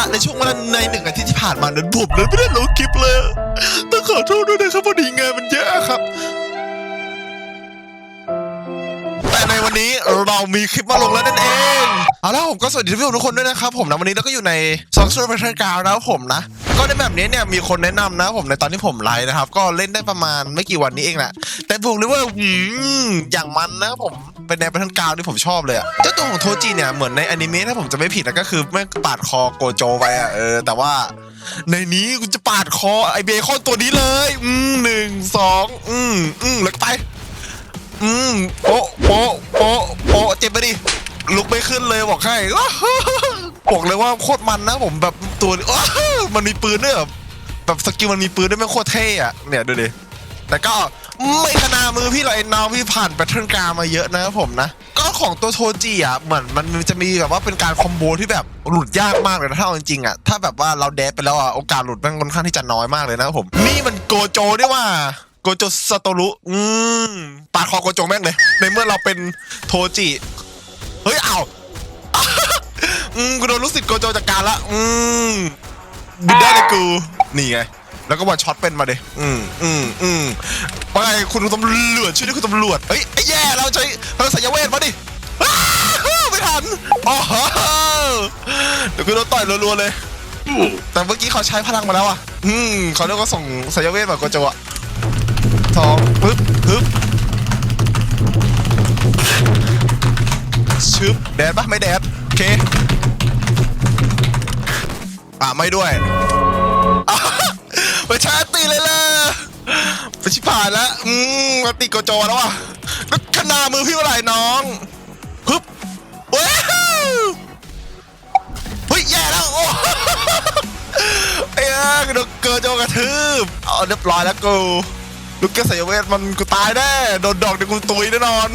ละในช่วงเวลาในหนึ่งอาทิตย์ที่ผ่านมานั้นผมนั้นไม่ได้ลงคลิปเลยต้องขอโทษด้วยนะครับพอดีงานมันเยอะครับ แต่ในวันนี้เรามีคลิปมาลงแล้วนั่นเอง เอาล่ะผมก็สวัสดีผู้ชมทุกคนด้วยนะครับผมนะวันนี้เราก็อยู่ในซอกซ์เ p อร์เทนกาวนะครับผมนะ ก็ในแบบนี้เนี่ยมีคนแนะนำนะผมในตอนที่ผมไลฟ์นะครับ ก็เล่นได้ประมาณไม่กี่วันนี้เองแหละแต่ผมรู้ว่าอืมอย่างมันนะผมเป็นแนวเป็นทนกาวที่ผมชอบเลยอะเจ้าตัวของโทจิเนี่ยเหมือนในอนิเมะถ้าผมจะไม่ผิดนะก็คือแม่งปาดคอโกโจไปอะเออแต่ว่าในนี้กูจะปาดคอไอเบคอนตัวนี้เลย อืมหนึ่งสองอืมอืมแล้วไป อืมโปะโปะโปะโปะเจ็บไปดิ ลุกไม่ขึ้นเลยบอกให้บอกเลยว่าโคตรมันนะผมแบบตัวมันมีปืนด้วยแบบสกิลมันมีปืนด้วยแม่โคตรเท่อะเนี่ยดูดิแต่ก็ไม่ขนามือพี่หรอกไอ้น้องพี่ผ่านแพทเทิร์นกามาเยอะนะผมนะ ก็ของตัวโทจิอะเหมือนมันจะมีแบบว่าเป็นการคอมโบที่แบบหลุดยากมากเลยนะถ้าเอาจริงๆอะถ้าแบบว่าเราแดดไปแล้วอะโอกาสหลุดม่งค่อนข้างที่จะน้อยมากเลยนะผม นี่มันโกโจด้วยว่าโกโจสโตรุอืมปาดคอโกโจแม่งเลย ในเมื่อเราเป็นโทจิ เฮ้ยเอาอืมกูโดนลูกศิษย์โกโจจัดการละอืมบินได้เลยกูนี่ไงแล้วก็วันช็อตเป็นมาเดอืมอืมอืมไงคุณตำรวจช่วยด้วยคุณตำรวจเฮ้ยแย่เราใช้พลังสายเวทมาดิไม่ทันอ๋อเดี๋ยวกูโดนต่อยรัวๆเลย แต่เมื่อกี้เขาใช้พลังมาแล้วอะ อืมเขาเรียกว่าส่งสายเวทมาโกโจอะสองปึ๊บปึ๊บ ชึบแดดปะไม่แดดโอเคอะไม่ด้วยอะไปชาตีเลยล่ะไปชิบหายแล้วอืมมาตีโกโจแล้วอะก็ขนามือพี่เมื่อไหร่น้องฮึบเว้ยเฮ้ยแย่แล้วโอ้ไอ้เอ้ยโดนเกิโจกระทืบเอาเรียบร้อยแล้วกูลูกเกสายเวทมันกูตายแน่โดนดอกเดี๋ยวกูตุยแน่นอน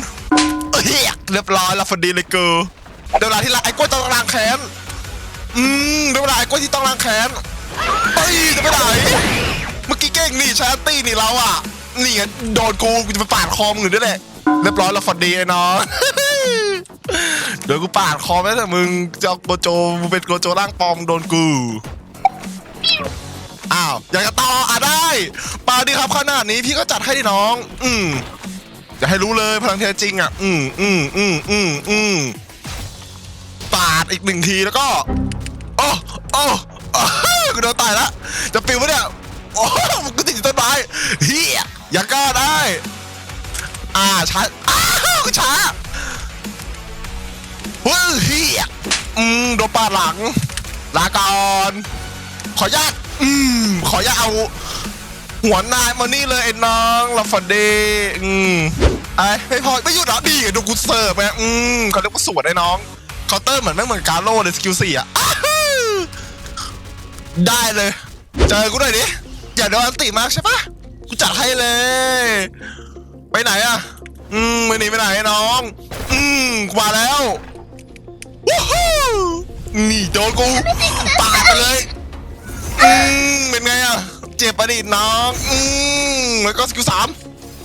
เฮ้ยเรียบร้อยแล้วพอดีเลยกูเดี๋ยวเวลาที่ไอ้กล้วยต้องล้างแค้นอืมได้เวลาไอ้กล้วยที่ต้องล้างแค้นเฮ้ยจะไปไหนเมื่อกี้เก่งนี่ชาร์ตี้นี่เราอะนี่ไงโดนกูกูจะไปปาดคอมึงอยู่ด้วยแหละเรียบร้อยแล้วฝันดีไอ้น้องเดี๋ยวกูปาดคอแม้แต่มึงจะเอาโกโจมึงเป็นโกโจร่างปลอมโดนกูอ้าวอยากจะต่ออะได้ปาดีครับขนาดนี้พี่ก็จัดให้ดิน้อง อืม จะให้รู้เลยพลังแท้จริงอะ อืมอืมอืมอืมอืมปาดอีกหนึ่งทีแล้วก็โอ้โอ้โอ้กูโดนตายล้วจะปิวปะเนี่ยโอ้มันก็ติดอยู่ต้นไม้เฮียอย่ากล้าได้ อ่าช้าอ้าวกูช้าเฮ้ยเฮียอืมโดนปาดหลังลาก่อนขออนุญาตอืมขออนุญาตเอา หัวนายมานี่เลยไอ้น้องลาฟันเดอืมไอ้ไม่พอไม่หยุดเหรอดีดูกูเสิร์ฟไงอืมเขาเรียกว่าสวนไอ้น้องเคาน์เตอร์เหมือนไม่เหมือนการโล่เลยสกิลสี่อะได้เลยเจอกูหน่อยดิอย่าโดนอันติมากใช่ปะกูจัดให้เลย ไปไหนอะ อืมไม่หนีไปไหนน้อง อืมกูมาแล้ววู้ฮู้นี่โดนกูปาดไปเลย อืมเป็นไงอะ เจ็บปะดิน้องอืมแล้วก็สกิลสาม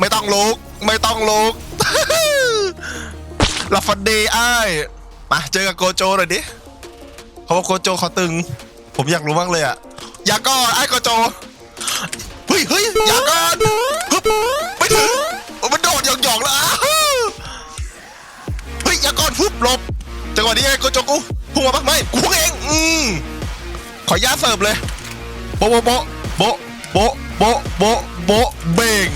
ไม่ต้องลุกไม่ต้องลุกลาฟันเดย์ไอ้มาเจอกับโกโจหน่อยดิเขาบอกโกโจเขาตึง ผมอยากรู้มากเลยอะอย่าก่อนไอ้โกโจเฮ้ยเฮ้ยอย่าก่อนฮึบไม่ถึงมันโดดหยองๆแล้วอ้าวเฮ้ยอย่าก่อนฟุบหลบจังหวะนี้ไอ้โกโจกูพุ่งมาปะไม่กูเองอืมขออนุญาตเสิร์ฟเลยโบะโบะ โบะโบะโบะโบะโบะเบ่ง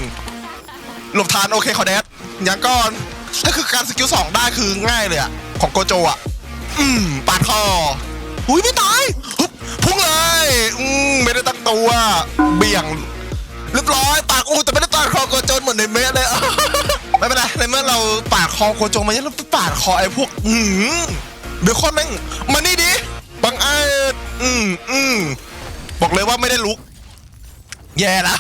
หลบทานโอเคขอแดดอย่างก่อนถ้าคือการสกิลสองได้คือง่ายเลยอะของโกโจอะอืมปาดคอหุยไม่ตายฮึบพุ่งเลยอืมไม่ได้ตั้งตัวเบี่ยงเรียบร้อยปากอู้แต่ไม่ได้ปาดคอโกโจเหมือนในเมะเลยไม่เป็นไรในเมื่อเราปาดคอโกโจมาเนี่ยเราไปปาดคอไอ้พวกอืมเบคอนแม่งมานี่ดิบังเอิญอืมอืมบอกเลยว่าไม่ได้ลุก แย่และ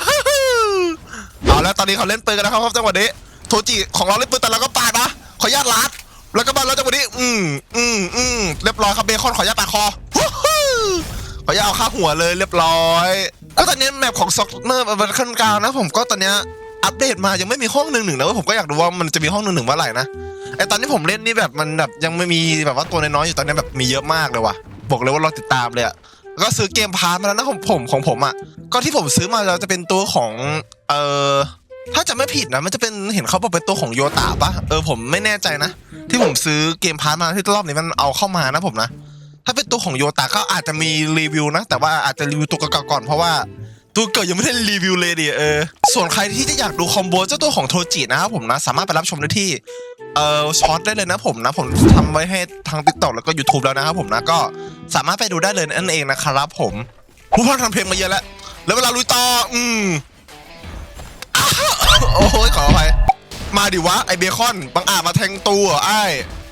เอาแล้วตอนนี้เขาเล่นปืนกันนะครับจังหวะนี้โทจิของเราเล่นปืนแต่เราก็ปาดนะขออนุญาตลัดแล้วก็มาแล้วจังหวะนี้ อืมอืมอืมเรียบร้อยครับเบคอนขออนุญาตปาดคอขออนุญาตเอาค่าหัวเลยเรียบร้อยก็ตอนนี้แมปของซ็อกเนอร์มันขั้นกลางนะ ผมก็ตอนเนี้ยอัปเดตมายังไม่มีห้องหนึ่งหนึ่งนะผมก็อยากดูว่ามันจะมีห้องหนึ่งหนึ่งเมื่อไหร่นะไอตอนที่ผมเล่นนี่แบบมันแบบยังไม่มีแบบว่าตัวน้อยๆอยู่ตอนนี้แบบมีเยอะมากเลยว่ะบอกเลยว่าเราติดตามเลยอะก็ซื้อเกมพาร์ทมาแล้วนะของผมของผมอะ ก็ที่ผมซื้อมาเราจะเป็นตัวของ เออถ้าจะไม่ผิดนะ มันจะเป็นเห็นเขาบอกเป็นตัวของโยตาปะเออผมไม่แน่ใจนะ ที่ผมซื้อเกมพาร์ทมาที่รอบนี้มันเอาเข้ามานะผมนะ ถ้าเป็นตัวของโยตาก็อาจจะมีรีวิวนะ แต่ว่าอาจจะรีวิวตัวเก่าๆก่อนเพราะว่าตัวเกิดยังไม่ได้รีวิวเลยดิเออ ส่วนใครที่จะอยากดูคอมโบเจ้าตัวของโทจินะครับผมนะ สามารถไปรับชมได้ที่ เอ่อช็อตได้เลยนะผมนะ ผมทำไว้ให้ทาง TikTok แล้วก็ YouTube แล้วนะครับผมนะ ก็สามารถไปดูได้เลยนั่นเองนะครับผม ผู้พักทำเพลงมาเยอะแล้ว แล้วเวลาลุยต่อ อืมอ้าวโอ้ยขออภัยมาดิวะ ไอเบคอนบังอาจมาแทงตัวไอ้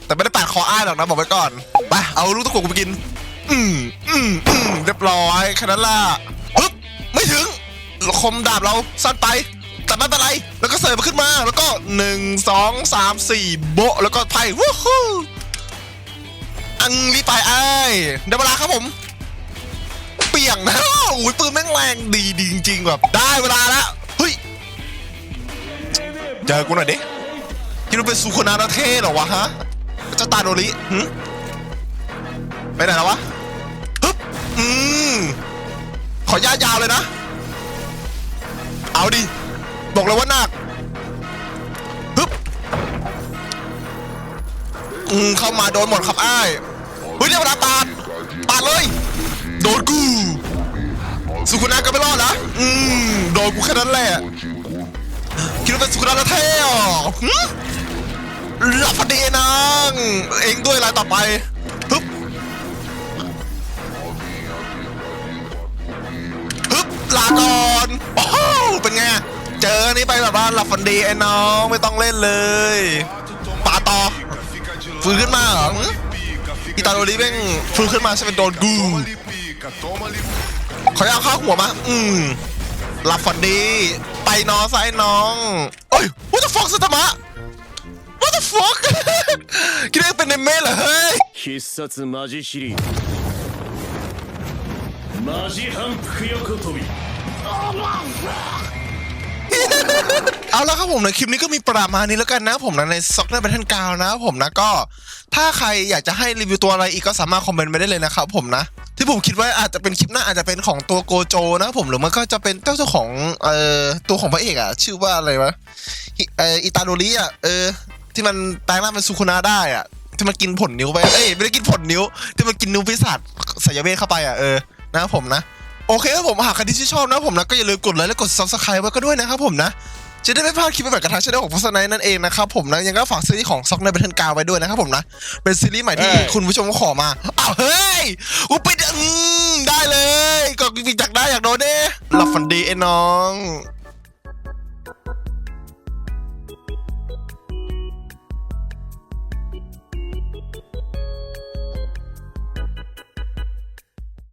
แต่ไม่ได้ปาดคออ้ายหรอกนะบอกไว้ก่อน ไป เอาลูกตะกุกไปกิน อืมอืมอืมเรียบร้อยแค่นั้นล่ะปึ๊บไม่ถึง คมดาบเราสั้นไป แต่ไม่เป็นไร แล้วก็เสิร์ฟมันขึ้นมา แล้วก็หนึ่งสองสามสี่โบะ แล้วก็ไพ่วู้ฮู้อังรีไปไอ้ายได้เวลาครับผม เปี่ยงนะอุ้ยปืนแม่งแรงดีดีจริงๆแบบได้เวลาแล้วเฮ้ยเจอกูหน่อยดิคิดว่าเป็นสุโคนาราเทศเหรอวะฮะเจ้าตาโดริหึไปไหนแล้ววะฮึบอืมขอย่ายาวเลยนะ เอาดิบอกเลยว่าหนักฮึบอืมเข้ามาโดนหมดครับอ้ายเฮ้ยเดี๋ยวเวลาปาดปาดเลย โดนกู สุขุนาก็ไม่รอดนะอืมโดนกูแค่นั้นแหละคิดว่าเป็นสุขุนาแล้วเท่หลับพอดีนางเองด้วยอะไรต่อไปฮึบฮึบลาก่อนโอ้โหเป็นไงเจอนี่ไปแบบว่าหลับฝันดีไอ้น้องไม่ต้องเล่นเลยปาต่อฟื้นขึ้นมาเหรออีตาโดรีแม่งฟื้นขึ้นมาใช่เป็นโดนกู ขอเอาเข้าหัวมา อืมหลับฝันดี ไปนอนซะไอ้น้องเอ้ย what the fuck สัตมะ what the fuck คิดว่าเป็นในเมลเหรอเฮ้ย 必殺マジシリーズマジ反復横跳び เอาละครับผมในคลิปนี้ก็มีประมาณนี้แล้วกันนะผมนะในซ็อกเนอร์แบทเทิลกาวนะครับผมนะก็ ถ้าใครอยากจะให้รีวิวตัวอะไรอีกก็สามารถคอมเมนต์ไปได้เลยนะครับผมนะ ที่ผมคิดว่าอาจจะเป็นคลิปหน้าอาจจะเป็นของตัวโกโจนะผมหรือมันก็จะเป็นเจ้าของเอ่อตัวของพระเอกอะชื่อว่าอะไรวะเอออิตาโดริอะเออ ที่มันแปลงร่างเป็นซูคุนาได้อะที่มันกินผลนิ้วไปเอ้ยไม่ได้กินผลนิ้ว ที่มันกินนิ้วปีศาจสายเวทเข้าไปอะเออนะครับผมนะโอเคครับผมหากใครที่ชื่นชอบนะผมนะก็อย่าลืมกดไลค์และกด subscribe ไว้ก็ด้วยนะครับผมนะ จะได้ไม่พลาดคลิปใหม่ๆกับทางช่องของพัสไนนั่นเองนะครับผมนะยังก็ฝากซีรีส์ของซ็อกในบันเทิงกาวไว้ด้วยนะครับผมนะ เป็นซีรีส์ใหม่ที่เอ้ยคุณผู้ชมขอมาอ้าวเฮ้ยกูไปดอืมได้เลยก็อยากได้อยากโดนเด้หลับฝันดีไอ้น้อง